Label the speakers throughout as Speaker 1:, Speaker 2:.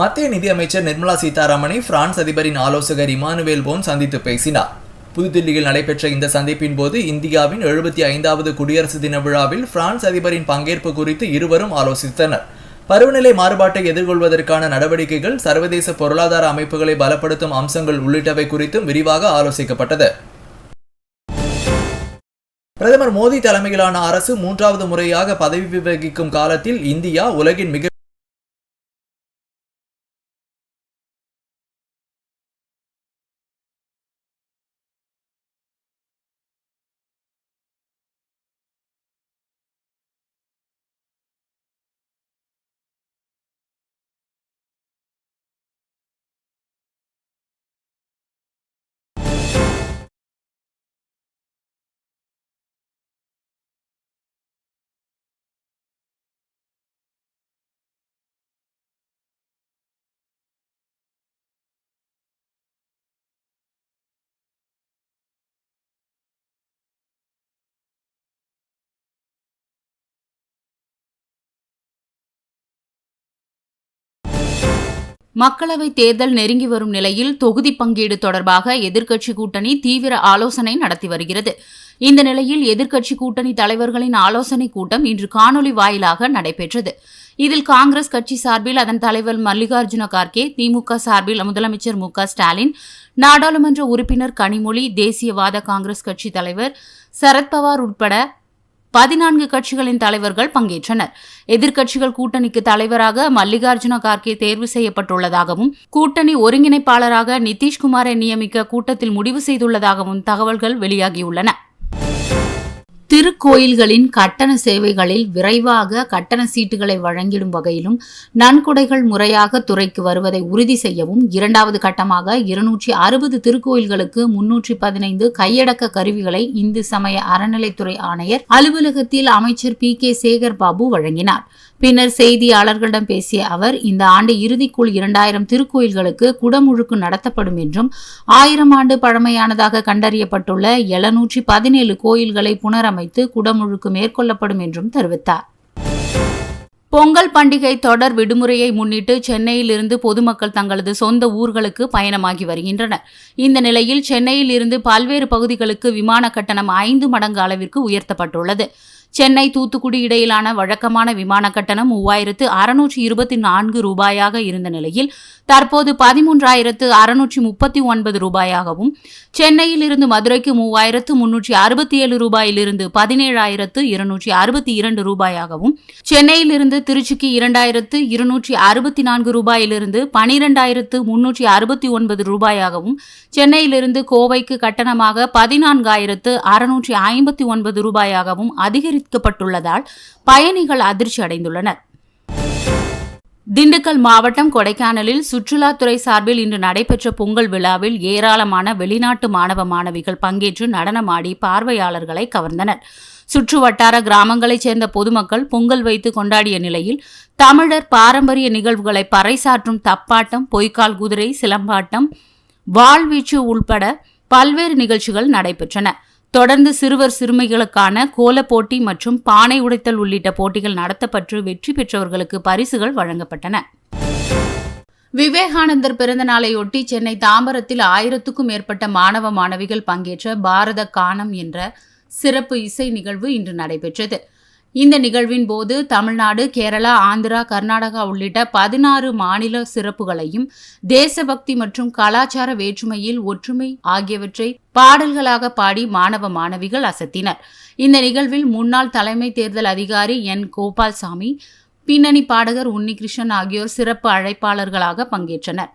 Speaker 1: மத்திய நிதியமைச்சர் நிர்மலா சீதாராமனை பிரான்ஸ் அதிபரின் ஆலோசகர் இமானுவேல் போன் சந்தித்து பேசினார் புதுதில்லியில் நடைபெற்ற இந்த சந்திப்பின் போது இந்தியாவின் எழுபத்தி ஐந்தாவது குடியரசு தின விழாவில் பிரான்ஸ் அதிபரின் பங்கேற்பு குறித்து இருவரும் ஆலோசித்தனர் பருவநிலை மாறுபாட்டை எதிர்கொள்வதற்கான நடவடிக்கைகள் சர்வதேச பொருளாதார அமைப்புகளை பலப்படுத்தும் அம்சங்கள் உள்ளிட்டவை குறித்தும் விரிவாக ஆலோசிக்கப்பட்டது
Speaker 2: பிரதமர் மோடி தலைமையிலான அரசு மூன்றாவது முறையாக பதவி வகிக்கும் காலத்தில் இந்தியா உலகின் மிக
Speaker 3: மக்களவைத் தேர்தல் நெருங்கி வரும் நிலையில் தொகுதி பங்கீடு தொடர்பாக எதிர்க்கட்சி கூட்டணி தீவிர ஆலோசனை நடத்தி வருகிறது இந்த நிலையில் எதிர்க்கட்சி கூட்டணி தலைவர்களின் ஆலோசனைக் கூட்டம் இன்று காணொலி வாயிலாக நடைபெற்றது இதில் காங்கிரஸ் கட்சி சார்பில் அதன் தலைவர் மல்லிகார்ஜுன கார்கே திமுக சார்பில் முதலமைச்சர் மு ஸ்டாலின் நாடாளுமன்ற உறுப்பினர் கனிமொழி தேசியவாத காங்கிரஸ் கட்சி தலைவர் சரத்பவார் உட்பட பதினான்கு கட்சிகளின் தலைவர்கள் பங்கேற்றனர் எதிர்க்கட்சிகள் கூட்டணிக்கு தலைவராக மல்லிகார்ஜுன கார்கே தேர்வு செய்யப்பட்டுள்ளதாகவும் கூட்டணி ஒருங்கிணைப்பாளராக நிதிஷ்குமாரை நியமிக்க கூட்டத்தில் முடிவு செய்துள்ளதாகவும் தகவல்கள் வெளியாகியுள்ளன
Speaker 4: திருக்கோயில்களின் கட்டண சேவைகளில் விரைவாக கட்டண சீட்டுகளை வழங்கிடும் வகையிலும் நன்கொடைகள் முறையாக துறைக்கு வருவதை உறுதி செய்யவும் இரண்டாவது கட்டமாக இருநூற்றி அறுபது திருக்கோயில்களுக்கு முன்னூற்றி பதினைந்து கையடக்க கருவிகளை இந்து சமய அறநிலைத்துறை ஆணையர் அலுவலகத்தில் அமைச்சர் பி கே சேகர் பாபு வழங்கினார் பின்னர் செய்தியாளர்களிடம் பேசிய அவர் இந்த ஆண்டு இறுதிக்குள் இரண்டாயிரம் திருக்கோயில்களுக்கு குடமுழுக்கு நடத்தப்படும் என்றும் ஆயிரம் ஆண்டு பழமையானதாக கண்டறியப்பட்டுள்ள எழுநூற்றி பதினேழு கோயில்களை புனரமைத்து குடமுழுக்கு மேற்கொள்ளப்படும் என்றும் தெரிவித்தார்
Speaker 5: பொங்கல் பண்டிகை தொடர் விடுமுறையை முன்னிட்டு சென்னையிலிருந்து பொதுமக்கள் தங்களது சொந்த ஊர்களுக்கு பயணமாகி வருகின்றனர் இந்த நிலையில் சென்னையில் இருந்து பல்வேறு பகுதிகளுக்கு விமான கட்டணம் ஐந்து மடங்கு அளவிற்கு உயர்த்தப்பட்டுள்ளது சென்னை தூத்துக்குடி இடையிலான வழக்கமான விமான கட்டணம் மூவாயிரத்து அறுநூற்று இருபத்தி நான்கு ரூபாயாக இருந்த நிலையில் தற்போது பதிமூன்றாயிரத்து அறுநூற்றி முப்பத்தி ஒன்பது ரூபாயாகவும் சென்னையில் இருந்து மதுரைக்கு மூவாயிரத்து முன்னூற்றி அறுபத்தி ஏழு ரூபாயிலிருந்து பதினேழாயிரத்து இருநூற்றி அறுபத்தி இரண்டு ரூபாயாகவும் சென்னையிலிருந்து திருச்சிக்கு இரண்டாயிரத்து இருநூற்றி அறுபத்தி நான்கு ரூபாயிலிருந்து பனிரெண்டாயிரத்து முன்னூற்றி அறுபத்தி ஒன்பது ரூபாயாகவும் சென்னையிலிருந்து கோவைக்கு கட்டணமாக பதினான்காயிரத்து அறுநூற்றி ஐம்பத்தி ஒன்பது ரூபாயாகவும் அதிகரித்து அறிவிக்கப்பட்டுள்ளதால் பயணிகள் அதிர்ச்சி அடைந்துள்ளனர்
Speaker 6: திண்டுக்கல் மாவட்டம் கொடைக்கானலில் சுற்றுலாத்துறை சார்பில் இன்று நடைபெற்ற பொங்கல் விழாவில் ஏராளமான வெளிநாட்டு மாணவ மாணவிகள் பங்கேற்று நடனமாடி பார்வையாளர்களை கவர்ந்தனர் சுற்று வட்டார கிராமங்களைச் சேர்ந்த பொதுமக்கள் பொங்கல் வைத்து கொண்டாடிய நிலையில் தமிழர் பாரம்பரிய நிகழ்வுகளை பறைசாற்றும் தப்பாட்டம் பொய்க்கால் குதிரை சிலம்பாட்டம் வாழ்வீச்சு உள்பட பல்வேறு நிகழ்ச்சிகள் நடைபெற்றன தொடர்ந்து சிறுவர் சிறுமிகளுக்கான கோல போட்டி மற்றும் பானை உடைத்தல் உள்ளிட்ட போட்டிகள் நடத்தப்பட்டு வெற்றி பெற்றவர்களுக்கு பரிசுகள் வழங்கப்பட்டன
Speaker 7: விவேகானந்தர் பிறந்தநாளையொட்டி சென்னை தாம்பரத்தில் ஆயிரத்துக்கும் மேற்பட்ட மாணவ மாணவிகள் பங்கேற்ற பாரத கானம் என்ற சிறப்பு இசை நிகழ்வு இன்று நடைபெற்றது இந்த நிகழ்வின் போது தமிழ்நாடு கேரளா ஆந்திரா கர்நாடகா உள்ளிட்ட பதினாறு மாநில சிறப்புகளையும் தேசபக்தி மற்றும் கலாச்சார வேற்றுமையில் ஒற்றுமை ஆகியவற்றை பாடல்களாக பாடி மாணவ மாணவிகள் அசத்தினர் இந்த நிகழ்வில் முன்னாள் தலைமை தேர்தல் அதிகாரி என் கோபால்சாமி பின்னணி பாடகர் உன்னிகிருஷ்ணன் ஆகியோர் சிறப்பு அழைப்பாளர்களாக பங்கேற்றனர்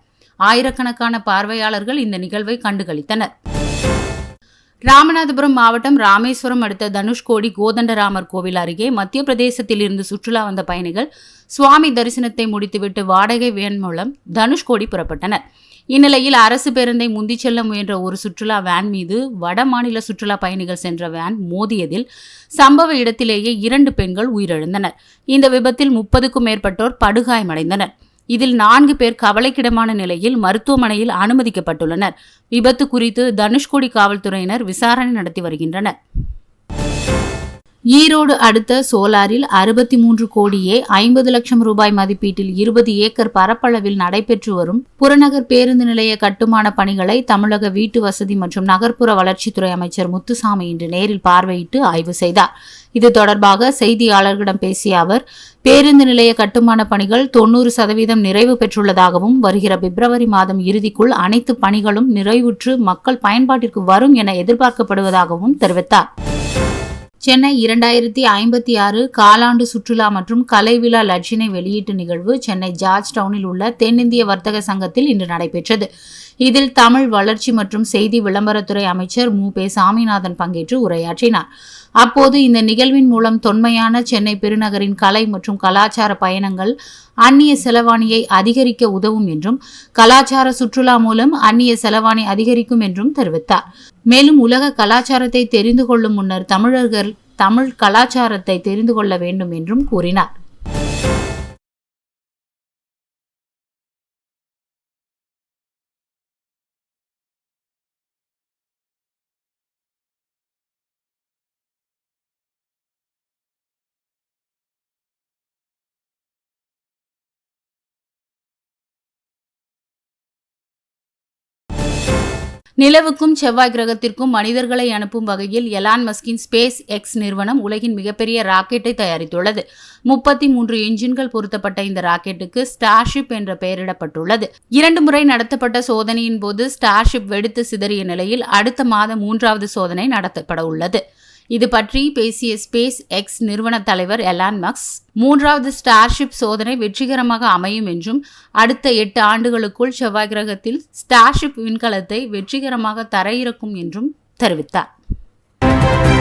Speaker 7: ஆயிரக்கணக்கான பார்வையாளர்கள் இந்த நிகழ்வை கண்டுகளித்தனர்
Speaker 8: ராமநாதபுரம் மாவட்டம் ராமேஸ்வரம் அடுத்த தனுஷ்கோடி கோதண்டராமர் கோவில் அருகே மத்திய பிரதேசத்தில் இருந்து சுற்றுலா வந்த பயணிகள் சுவாமி தரிசனத்தை முடித்துவிட்டு வாடகை வேன் மூலம் தனுஷ்கோடி புறப்பட்டனர் இந்நிலையில் அரசு பேருந்தை முந்தி செல்ல முயன்ற ஒரு சுற்றுலா வேன் மீது வட மாநில சுற்றுலா பயணிகள் சென்ற வேன் மோதியதில் சம்பவ இடத்திலேயே இரண்டு பெண்கள் உயிரிழந்தனர் இந்த விபத்தில் முப்பதுக்கும் மேற்பட்டோர் படுகாயமடைந்தனர் இதில் நான்கு பேர் கவலைக்கிடமான நிலையில் மருத்துவமனையில் அனுமதிக்கப்பட்டுள்ளனர் விபத்து குறித்து தனுஷ்கோடி காவல்துறையினர் விசாரணை நடத்தி வருகின்றனர்
Speaker 9: ஈரோடு அடுத்த சோலாரில் அறுபத்தி மூன்று கோடியே ஐம்பது லட்சம் ரூபாய் மதிப்பீட்டில் இருபது ஏக்கர் பரப்பளவில் நடைபெற்று வரும் புறநகர் பேருந்து நிலைய கட்டுமான பணிகளை தமிழக வீட்டு வசதி மற்றும் நகர்ப்புற வளர்ச்சித்துறை அமைச்சர் முத்துசாமி இன்று நேரில் பார்வையிட்டு ஆய்வு செய்தார் இது தொடர்பாக செய்தியாளர்களிடம் பேசிய அவர் பேருந்து நிலைய கட்டுமான பணிகள் தொன்னூறு சதவீதம் நிறைவு பெற்றுள்ளதாகவும் வருகிற பிப்ரவரி மாதம் இறுதிக்குள் அனைத்து பணிகளும் நிறைவுற்று மக்கள் பயன்பாட்டிற்கு வரும் என எதிர்பார்க்கப்படுவதாகவும் தெரிவித்தார்
Speaker 10: சென்னை இரண்டாயிரத்தி ஐம்பத்தி ஆறு காலாண்டு சுற்றுலா மற்றும் கலை விழா லட்சினை வெளியீட்டு நிகழ்வு சென்னை ஜார்ஜ் டவுனில் உள்ள தென்னிந்திய வர்த்தக சங்கத்தில் இன்று நடைபெற்றது இதில் தமிழ் வளர்ச்சி மற்றும் செய்தி விளம்பரத்துறை அமைச்சர் மு பே சாமிநாதன் பங்கேற்று உரையாற்றினார் அப்போது இந்த நிகழ்வின் மூலம் தொன்மையான சென்னை பெருநகரின் கலை மற்றும் கலாச்சார பயணங்கள் அந்நிய செலவாணியை அதிகரிக்க உதவும் என்றும் கலாச்சார சுற்றுலா மூலம் அந்நிய செலவாணி அதிகரிக்கும் என்றும் தெரிவித்தார் மேலும் உலக கலாச்சாரத்தை தெரிந்து கொள்ளும் முன்னர் தமிழர்கள் தமிழ் கலாச்சாரத்தை தெரிந்து கொள்ள வேண்டும் என்றும் கூறினார்
Speaker 11: நிலவுக்கும் செவ்வாய் கிரகத்திற்கும் மனிதர்களை அனுப்பும் வகையில் எலான் மஸ்கின் ஸ்பேஸ் எக்ஸ் நிறுவனம் உலகின் மிகப்பெரிய ராக்கெட்டை தயாரித்துள்ளது முப்பத்தி மூன்று என்ஜின்கள் பொருத்தப்பட்ட இந்த ராக்கெட்டுக்கு ஸ்டார்ஷிப் என்ற பெயரிடப்பட்டுள்ளது இரண்டு முறை நடத்தப்பட்ட சோதனையின் போது ஸ்டார்ஷிப் வெடித்து சிதறிய நிலையில் அடுத்த மாதம் மூன்றாவது சோதனை நடத்தப்பட உள்ளது இது பற்றி பேசிய ஸ்பேஸ் எக்ஸ் நிறுவன தலைவர் எலான் மக்ஸ் மூன்றாவது ஸ்டார்ஷிப் சோதனை வெற்றிகரமாக அமையும் என்றும் அடுத்த எட்டு ஆண்டுகளுக்குள் செவ்வாய் கிரகத்தில் ஸ்டார்ஷிப் விண்கலத்தை வெற்றிகரமாக தரையிறக்கும் என்றும் தெரிவித்தார்